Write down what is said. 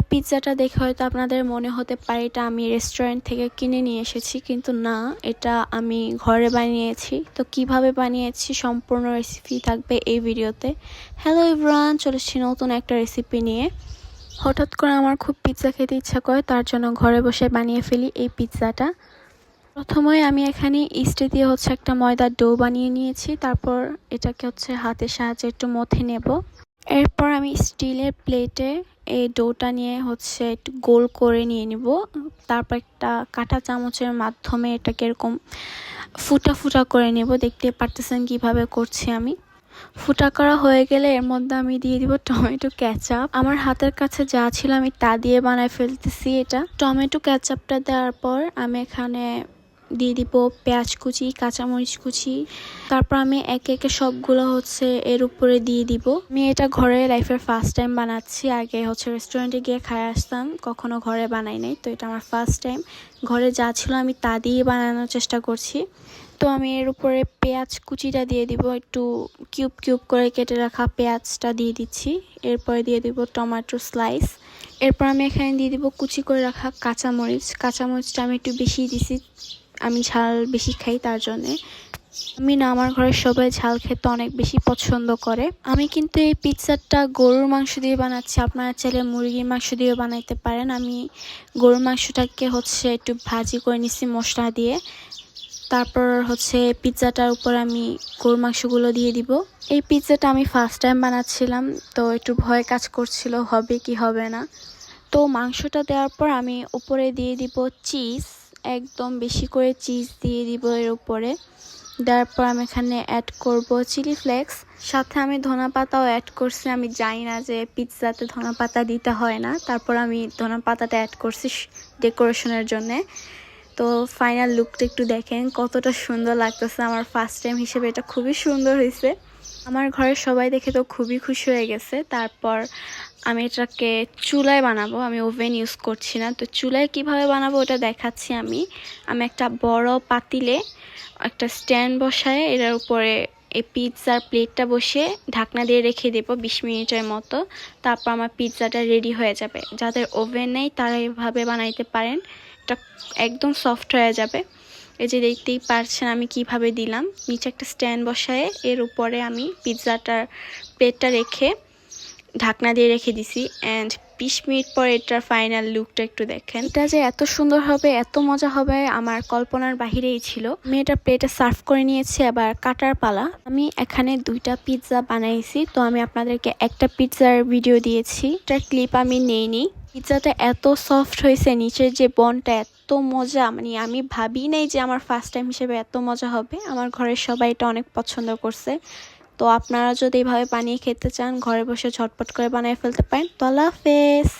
এই পিৎজাটা দেখে হয়তো আপনাদের মনে হতে পারে এটা আমি রেস্টুরেন্ট থেকে কিনে নিয়ে এসেছি, কিন্তু না, এটা আমি ঘরে বানিয়েছি। তো কীভাবে বানিয়েছি সম্পূর্ণ রেসিপি থাকবে এই ভিডিওতে। হ্যালো ইভরান চলে এসেছি নতুন একটা রেসিপি নিয়ে। হঠাৎ করে আমার খুব পিৎজা খেতে ইচ্ছা করে, তার জন্য ঘরে বসে বানিয়ে ফেলি এই পিৎজাটা। প্রথমে আমি এখানে ইস্টে দিয়ে হচ্ছে একটা ময়দার ডো বানিয়ে নিয়েছি, তারপর এটাকে হচ্ছে হাতের সাহায্যে একটু মথে নেব। এরপর আমি স্টিলের প্লেটে এই ডোটা নিয়ে হচ্ছে একটু গোল করে নিয়ে নিব। তারপর একটা কাঁটা চামচের মাধ্যমে এটাকে এরকম ফুটা ফুটা করে নেব। দেখতে পারতেছেন কীভাবে করছি আমি। ফুটা করা হয়ে গেলে এর মধ্যে আমি দিয়ে দিব টমেটো ক্যাচাপ আমার হাতের কাছে যা ছিল আমি তা দিয়ে বানায় ফেলতেছি এটা। টমেটো ক্যাচাপটা দেওয়ার পর আমি এখানে দিয়ে দিব পেঁয়াজ কুচি, কাঁচামরিচ কুচি। তারপর আমি একে একে সবগুলো হচ্ছে এর উপরে দিয়ে দিব। আমি এটা ঘরে লাইফের ফার্স্ট টাইম বানাচ্ছি। আগে হচ্ছে রেস্টুরেন্টে গিয়ে খাই আসতাম, কখনো ঘরে বানাই নাই, তো এটা আমার ফার্স্ট টাইম ঘরে যা ছিল আমি তা দিয়ে বানানোর চেষ্টা করছি। তো আমি এর উপরে পেঁয়াজ কুচিটা দিয়ে দিব, একটু কিউব কিউব করে কেটে রাখা পেঁয়াজটা দিয়ে দিচ্ছি। এরপরে দিয়ে দিব টমেটো স্লাইস এরপর আমি এখানে দিয়ে দিব কুচি করে রাখা কাঁচামরিচ। কাঁচামরিচটা আমি একটু বেশি দিছি আমি ঝাল বেশি খাই তার জন্যে। আমি না আমার ঘরের সবাই ঝাল খেতে অনেক বেশি পছন্দ করে। আমি কিন্তু এই পিৎজাটা গরুর মাংস দিয়ে বানাচ্ছি। আপনারা চাইলে মুরগির মাংস দিয়েও বানাইতে পারেন। আমি গরুর মাংসটাকে হচ্ছে একটু ভাজি করে নিচ্ছি মশলা দিয়ে। তারপর হচ্ছে পিৎজাটার উপর আমি গরুর মাংসগুলো দিয়ে দিব। এই পিৎজাটা আমি ফার্স্ট টাইম বানাচ্ছিলাম, তো একটু ভয় কাজ করছিল, হবে কি হবে না। তো মাংসটা দেওয়ার পর আমি উপরে দিয়ে দিব চিজ একদম বেশি করে চিজ দিয়ে দিব এর উপরে। তারপর পর আমি এখানে অ্যাড করব চিলি ফ্লেক্স সাথে আমি ধনা পাতাও অ্যাড করছি। আমি জানি না যে পিৎজাতে ধনা পাতা দিতে হয় না। তারপর আমি ধনা পাতাটা অ্যাড করছি ডেকোরেশনের জন্যে। তো ফাইনাল লুকটা একটু দেখেন, কতটা সুন্দর লাগতেছে। আমার ফার্স্ট টাইম হিসেবে এটা খুবই সুন্দর হয়েছে। আমার ঘরের সবাই দেখে তো খুবই খুশি হয়ে গেছে। তারপর আমি এটাকে চুলায় বানাবো। আমি ওভেন ইউজ করছি না। তো চুলায় কীভাবে বানাবো ওটা দেখাচ্ছি আমি। আমি একটা বড় পাতিলে একটা স্ট্যান্ড বসায়, এটার উপরে এই পিৎজার প্লেটটা বসে ঢাকনা দিয়ে রেখে দেবো বিশ মিনিটের মতো। তারপর আমার পিৎজাটা রেডি হয়ে যাবে। যাদের ওভেন নেই, তারা এভাবে বানাইতে পারেন। এটা একদম সফট হয়ে যাবে। এই যে দেখতেই পারছেন আমি কীভাবে দিলাম। নিচে একটা স্ট্যান্ড বসায় এর উপরে আমি পিৎজাটার প্লেটটা রেখে ঢাকনা দিয়ে রেখে দিছি। অ্যান্ড বিশ মিনিট পর এটার ফাইনাল লুকটা একটু দেখেন। এটা যে এত সুন্দর হবে, এত মজা হবে, আমার কল্পনার বাহিরেই ছিল। আমি এটা প্লেটে সার্ভ করে নিয়েছি, আবার কাটার পালা। আমি এখানে দুইটা পিৎজা বানাইছি। তো আমি আপনাদেরকে একটা পিৎজার ভিডিও দিয়েছি। এটার ক্লিপ আমি নেইনি। পিৎজাটা এত সফট হয়েছে, নিচের যে বনটা এত মজা। মানে আমি ভাবি নাই যে আমার ফার্স্ট টাইম হিসেবে এত মজা হবে। আমার ঘরের সবাই এটা অনেক পছন্দ করছে। তো আপনারা যদি এভাবে বানিয়ে খেতে চান, ঘরে বসে ঝটপট করে বানিয়ে ফেলতে পারেন। তো আল্লাহ হাফেজ।